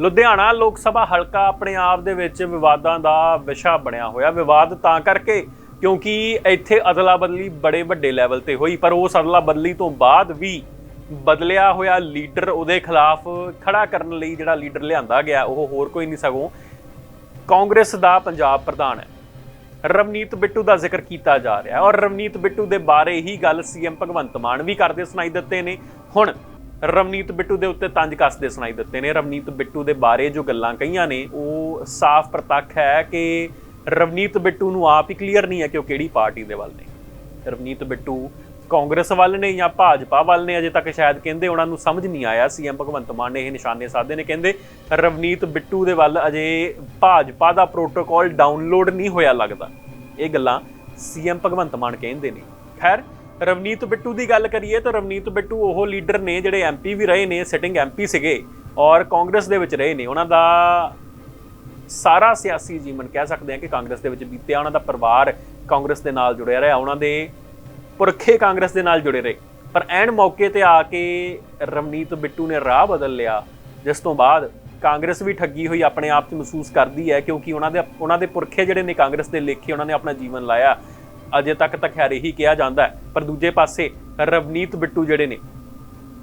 ਲੁਧਿਆਣਾ ਲੋਕ ਸਭਾ ਹਲਕਾ ਆਪਣੇ ਆਪ ਦੇ ਵਿੱਚ ਵਿਵਾਦਾਂ ਦਾ ਵਿਸ਼ਾ ਬਣਿਆ ਹੋਇਆ। ਵਿਵਾਦ ਤਾਂ ਕਰਕੇ ਕਿਉਂਕਿ ਇੱਥੇ ਅਦਲਾ ਬਦਲੀ ਬੜੇ ਵੱਡੇ ਲੈਵਲ ਤੇ ਹੋਈ, ਪਰ ਉਸ ਅਦਲਾ ਬਦਲੀ ਤੋਂ ਬਾਅਦ ਵੀ ਬਦਲਿਆ ਹੋਇਆ ਲੀਡਰ ਉਹਦੇ ਖਿਲਾਫ ਖੜਾ ਕਰਨ ਲਈ ਜਿਹੜਾ ਲੀਡਰ ਲਿਆਂਦਾ ਗਿਆ, ਉਹ ਹੋਰ ਕੋਈ ਨਹੀਂ ਸਗੋਂ ਕਾਂਗਰਸ ਦਾ ਪੰਜਾਬ ਪ੍ਰਧਾਨ ਹੈ। ਰਵਨੀਤ ਬਿੱਟੂ ਦਾ ਜ਼ਿਕਰ ਕੀਤਾ ਜਾ ਰਿਹਾ ਹੈ ਔਰ ਰਵਨੀਤ ਬਿੱਟੂ ਦੇ ਬਾਰੇ ਹੀ ਗੱਲ ਸੀਐਮ ਭਗਵੰਤ ਮਾਨ ਵੀ ਕਰਦੇ ਸੁਣਾਈ ਦਿੱਤੇ ਨੇ। ਹੁਣ ਰਵਨੀਤ ਬਿੱਟੂ ਦੇ ਉੱਤੇ ਤੰਜ ਕੱਸਦੇ ਸੁਣਾਈ ਦਿੱਤੇ ਨੇ। ਰਵਨੀਤ ਬਿੱਟੂ ਦੇ ਬਾਰੇ ਜੋ ਗੱਲਾਂ ਕਹੀਆਂ ਨੇ, ਉਹ ਸਾਫ਼ ਪ੍ਰਤੱਖ ਹੈ ਕਿ ਰਵਨੀਤ ਬਿੱਟੂ ਨੂੰ ਆਪ ਹੀ ਕਲੀਅਰ ਨਹੀਂ ਹੈ ਕਿ ਉਹ ਕਿਹੜੀ ਪਾਰਟੀ ਦੇ ਵੱਲ ਨੇ। ਰਵਨੀਤ ਬਿੱਟੂ ਕਾਂਗਰਸ ਵੱਲ ਨੇ ਜਾਂ ਭਾਜਪਾ ਵੱਲ ਨੇ, ਅਜੇ ਤੱਕ ਸ਼ਾਇਦ ਕਹਿੰਦੇ ਉਹਨਾਂ ਨੂੰ ਸਮਝ ਨਹੀਂ ਆਇਆ। ਸੀਐਮ ਭਗਵੰਤ ਮਾਨ ਨੇ ਇਹ ਨਿਸ਼ਾਨੇ ਸਾਧੇ ਨੇ, ਕਹਿੰਦੇ ਰਵਨੀਤ ਬਿੱਟੂ ਦੇ ਵੱਲ ਅਜੇ ਭਾਜਪਾ ਦਾ ਪ੍ਰੋਟੋਕਾਲ ਡਾਊਨਲੋਡ ਨਹੀਂ ਹੋਇਆ ਲੱਗਦਾ। ਇਹ ਗੱਲਾਂ ਸੀਐਮ ਭਗਵੰਤ ਮਾਨ ਕਹਿੰਦੇ ਨੇ। ਖੈਰ ਰਵਨੀਤ ਬਿੱਟੂ ਦੀ ਗੱਲ ਕਰੀਏ ਤਾਂ ਰਵਨੀਤ ਬਿੱਟੂ ਉਹ ਲੀਡਰ ਨੇ ਜਿਹੜੇ ਐਮਪੀ ਵੀ ਰਹੇ ਨੇ ਸਿਟਿੰਗ ਐਮਪੀ ਸੀਗੇ ਔਰ ਕਾਂਗਰਸ ਦੇ ਵਿੱਚ ਰਹੇ ਨੇ। ਉਹਨਾਂ ਦਾ ਸਾਰਾ ਸਿਆਸੀ ਜੀਵਨ ਕਹਿ ਸਕਦੇ ਹਾਂ ਕਿ ਕਾਂਗਰਸ ਦੇ ਵਿੱਚ ਬੀਤਿਆ, ਉਹਨਾਂ ਦਾ ਪਰਿਵਾਰ ਕਾਂਗਰਸ ਦੇ ਨਾਲ ਜੁੜਿਆ ਰਿਹਾ, ਉਹਨਾਂ ਦੇ ਪੁਰਖੇ ਕਾਂਗਰਸ ਦੇ ਨਾਲ ਜੁੜੇ ਰਹੇ। ਪਰ ਐਨ ਮੌਕੇ ਤੇ ਆ ਕੇ ਰਵਨੀਤ ਬਿੱਟੂ ਨੇ ਰਾਹ ਬਦਲ ਲਿਆ, ਜਿਸ ਤੋਂ ਬਾਅਦ ਕਾਂਗਰਸ ਵੀ ਠੱਗੀ ਹੋਈ, ਆਪਣੇ ਆਪ 'ਚ ਮਹਿਸੂਸ ਕਰਦੀ ਹੈ ਕਿਉਂਕਿ ਉਹਨਾਂ ਦੇ ਉਹਨਾਂ ਦੇ ਪੁਰਖੇ ਜਿਹੜੇ ਨੇ ਕਾਂਗਰਸ ਦੇ ਲੇਖੇ, ਉਹਨਾਂ ਨੇ ਆਪਣਾ ਜੀਵਨ ਲਾਇਆ। ਅਜੇ ਤੱਕ ਤਾਂ ਖੈਰ ਇਹੀ ਕਿਹਾ ਜਾਂਦਾ ਹੈ, ਪਰ ਦੂਜੇ ਪਾਸੇ ਰਵਨੀਤ ਬਿੱਟੂ ਜਿਹੜੇ ਨੇ,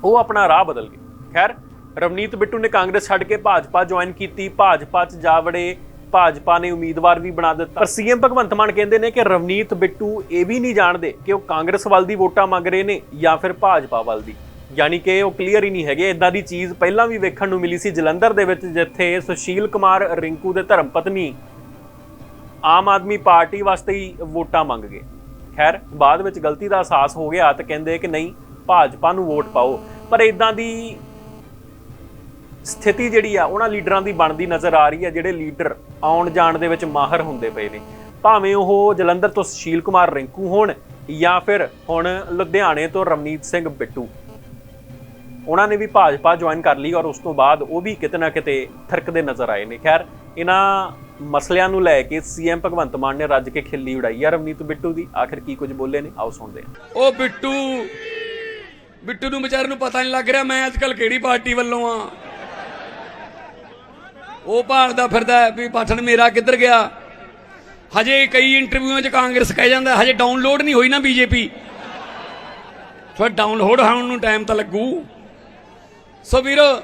ਉਹ ਆਪਣਾ ਰਾਹ ਬਦਲ ਗਏ। ਖੈਰ, ਰਵਨੀਤ ਬਿੱਟੂ ਨੇ ਕਾਂਗਰਸ ਛੱਡ ਕੇ ਭਾਜਪਾ ਜੁਆਇਨ ਕੀਤੀ, ਭਾਜਪਾ 'ਚ ਜਾ ਵੜੇ, ਭਾਜਪਾ ਨੇ ਉਮੀਦਵਾਰ ਵੀ ਬਣਾ ਦਿੱਤਾ। ਪਰ ਸੀਐਮ ਭਗਵੰਤ ਮਾਨ ਕਹਿੰਦੇ ਨੇ ਕਿ ਰਵਨੀਤ ਬਿੱਟੂ ਇਹ ਵੀ ਨਹੀਂ ਜਾਣਦੇ ਕਿ ਉਹ ਕਾਂਗਰਸ ਵੱਲ ਦੀ ਵੋਟਾਂ ਮੰਗ ਰਹੇ ਨੇ ਜਾਂ ਫਿਰ ਭਾਜਪਾ ਵੱਲ ਦੀ। ਯਾਨੀ ਕਿ ਉਹ ਕਲੀਅਰ ਹੀ ਨਹੀਂ ਹੈਗੇ ਇਦਾਂ ਦੀ ਚੀਜ਼ ਪਹਿਲਾਂ ਵੀ ਵੇਖਣ ਨੂੰ ਮਿਲੀ ਸੀ ਜਲੰਧਰ ਦੇ ਵਿੱਚ, ਜਿੱਥੇ ਸੁਸ਼ੀਲ ਕੁਮਾਰ ਰਿੰਕੂ ਦੇ ਧਰਮ ਪਤਨੀ ਆਮ ਆਦਮੀ ਪਾਰਟੀ ਵਾਸਤੇ ਹੀ ਵੋਟਾਂ ਮੰਗ ਗਏ। ਖੈਰ, ਬਾਅਦ ਵਿੱਚ ਗਲਤੀ ਦਾ ਅਹਿਸਾਸ ਹੋ ਗਿਆ ਤੇ ਕਹਿੰਦੇ ਕਿ ਨਹੀਂ, ਭਾਜਪਾ ਨੂੰ ਵੋਟ ਪਾਓ। ਪਰ ਇਦਾਂ ਦੀ ਸਥਿਤੀ ਜਿਹੜੀ ਆ, ਉਹਨਾਂ ਲੀਡਰਾਂ ਦੀ ਬਣਦੀ ਨਜ਼ਰ ਆ ਰਹੀ ਹੈ ਜਿਹੜੇ ਲੀਡਰ ਆਉਣ ਜਾਣ ਦੇ ਵਿੱਚ ਮਾਹਰ ਹੁੰਦੇ ਪਏ ਨੇ। ਭਾਵੇਂ ਉਹ ਜਲੰਧਰ ਤੋਂ ਸੁਸ਼ੀਲ ਕੁਮਾਰ ਰਿੰਕੂ ਹੋਣ ਜਾਂ ਫਿਰ ਹੁਣ ਲੁਧਿਆਣੇ ਤੋਂ ਰਮਨੀਤ ਸਿੰਘ ਬਿੱਟੂ। ਉਹਨਾਂ ਨੇ ਵੀ ਭਾਜਪਾ ਜੁਆਇਨ ਕਰ ਲਈ ਔਰ ਉਸ ਤੋਂ ਬਾਅਦ ਉਹ ਵੀ ਕਿਤੇ ਨਾ ਕਿਤੇ ਥਰਕਦੇ ਨਜ਼ਰ ਆਏ ਨੇ। ਖੈਰ, ਇਹਨਾਂ ਮਸਲਿਆਂ ਨੂੰ ਲੈ ਕੇ ਸੀਐਮ ਭਗਵੰਤ ਮਾਨ ਨੇ ਰੱਜ ਕੇ ਖਿੱਲੀ ਉਡਾਈ ਆ ਰਵਨੀਤ ਬਿੱਟੂ ਦੀ। ਆਖਿਰ ਕੀ ਕੁਝ ਬੋਲੇ ਨੇ? ਆਓ ਸੁਣਦੇ ਹਾਂ। ਉਹ ਬਿੱਟੂ ਬਿੱਟੂ ਨੂੰ ਵਿਚਾਰੇ ਨੂੰ ਪਤਾ ਨਹੀਂ ਲੱਗ ਰਿਹਾ ਮੈਂ ਅੱਜਕੱਲ ਕਿਹੜੀ ਪਾਰਟੀ ਵੱਲੋਂ ਆ। ਉਹ ਭਾਲਦਾ ਫਿਰਦਾ ਹੈ ਵੀ ਪਠਣ ਮੇਰਾ ਕਿੱਧਰ ਗਿਆ? ਹਜੇ ਕਈ ਇੰਟਰਵਿਊਆਂ 'ਚ ਕਾਂਗਰਸ ਕਹਿ ਜਾਂਦਾ, ਹਜੇ ਡਾਊਨਲੋਡ ਨਹੀਂ ਹੋਈ ਨਾ ਬੀਜੇਪੀ। ਫਿਰ ਡਾਊਨਲੋਡ ਹੋਣ ਨੂੰ ਟਾਈਮ ਤਾਂ ਲੱਗੂ। ਸੋ ਵੀਰੋ,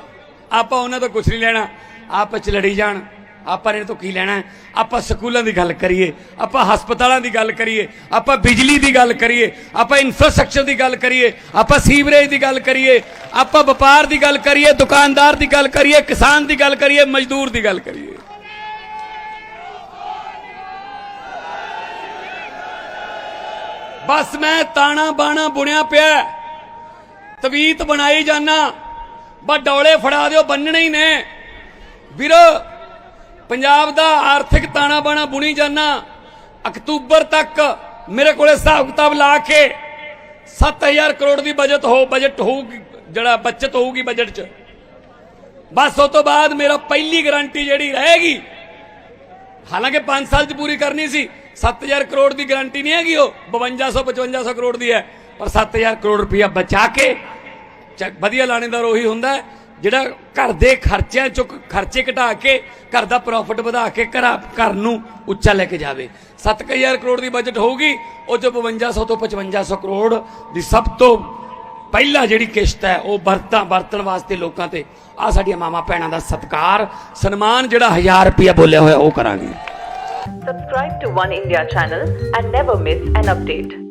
ਆਪਾਂ ਉਹਨਾਂ ਤੋਂ ਕੁਝ ਨਹੀਂ ਲੈਣਾ ਆਪਸ ਚ ਲੜੀ ਜਾਣ। ਆਪਾਂ ਇਹਦੇ ਤੋਂ ਕੀ ਲੈਣਾ? ਆਪਾਂ ਸਕੂਲਾਂ ਦੀ ਗੱਲ ਕਰੀਏ, ਆਪਾਂ ਹਸਪਤਾਲਾਂ ਦੀ ਗੱਲ ਕਰੀਏ, ਆਪਾਂ ਬਿਜਲੀ ਦੀ ਗੱਲ ਕਰੀਏ, ਆਪਾਂ ਇਨਫਰਾਸਟ੍ਰਕਚਰ ਦੀ ਗੱਲ ਕਰੀਏ, ਆਪਾਂ ਸੀਵਰੇਜ ਦੀ ਗੱਲ ਕਰੀਏ, ਆਪਾਂ ਵਪਾਰ ਦੀ ਗੱਲ ਕਰੀਏ, ਦੁਕਾਨਦਾਰ ਦੀ ਗੱਲ ਕਰੀਏ, ਕਿਸਾਨ ਦੀ ਗੱਲ ਕਰੀਏ, ਮਜ਼ਦੂਰ ਦੀ ਗੱਲ ਕਰੀਏ। ਬਸ ਮੈਂ ਤਾਣਾ ਬਾਣਾ ਬੁਣਿਆ ਪਿਆ। ਹੈ। ਤਵੀਤ ਬਣਾਈ ਜਾਣਾ ਬਸ ਡੌਲੇ ਫੜਾ ਦਿਓ, ਬੰਨਣੇ ਹੀ ਨੇ। ਵੀਰੋ ਪੰਜਾਬ ਦਾ ਆਰਥਿਕ ਤਾਣਾ ਬਾਣਾ ਬੁਣੀ ਜਾਣਾ ਅਕਤੂਬਰ ਤੱਕ ਮੇਰੇ ਕੋਲੇ ਹਿਸਾਬ ਕਿਤਾਬ ਲਾ ਕੇ 7000 ਕਰੋੜ ਦੀ ਬਜਟ ਹੋ ਬਜਟ ਹੋਊਗੀ, ਜਿਹੜਾ ਬਚਤ ਹੋਊਗੀ ਬਜਟ 'ਚ। ਬਸ ਉਸ ਤੋਂ ਬਾਅਦ ਮੇਰਾ ਪਹਿਲੀ ਗਾਰੰਟੀ ਜਿਹੜੀ ਰਹੇਗੀ, ਹਾਲਾਂਕਿ 5 ਸਾਲ 'ਚ ਪੂਰੀ ਕਰਨੀ ਸੀ 7000 ਕਰੋੜ ਦੀ ਗਾਰੰਟੀ ਨਹੀਂ ਹੈਗੀ ਉਹ 5200 5500 ਕਰੋੜ ਦੀ ਹੈ, ਪਰ 7000 ਕਰੋੜ ਰੁਪਇਆ ਬਚਾ ਕੇ ਚ- ਵਧੀਆ ਲਾਣੇਦਾਰ ਉਹੀ ਹੁੰਦਾ ਹੈ। ਜਿਹੜਾ ਘਰ ਦੇ ਖਰਚਿਆਂ ਚੋਂ ਖਰਚੇ ਘਟਾ ਕੇ ਘਰ ਦਾ ਪ੍ਰੋਫਿਟ ਵਧਾ ਕੇ ਘਰ ਘਰ ਨੂੰ ਉੱਚਾ ਲੈ ਕੇ ਜਾਵੇ 7000 ਕਰੋੜ ਦੀ ਬਜਟ ਹੋਊਗੀ, ਉਹ ਚ 5200 ਤੋਂ 5500 ਕਰੋੜ ਦੀ ਸਭ ਤੋਂ ਪਹਿਲਾ ਜਿਹੜੀ ਕਿਸ਼ਤ ਹੈ, ਉਹ ਵਰਤਾਂ, ਵਰਤਣ ਵਾਸਤੇ ਲੋਕਾਂ ਤੇ ਆ ਸਾਡੀਆਂ ਮਾਮਾ ਭੈਣਾਂ ਦਾ ਸਤਿਕਾਰ, ਸਨਮਾਨ ਜਿਹੜਾ 1000 ਰੁਪਇਆ ਬੋਲਿਆ ਹੋਇਆ, ਉਹ ਕਰਾਂਗੇ Subscribe to One India channel and never miss an update.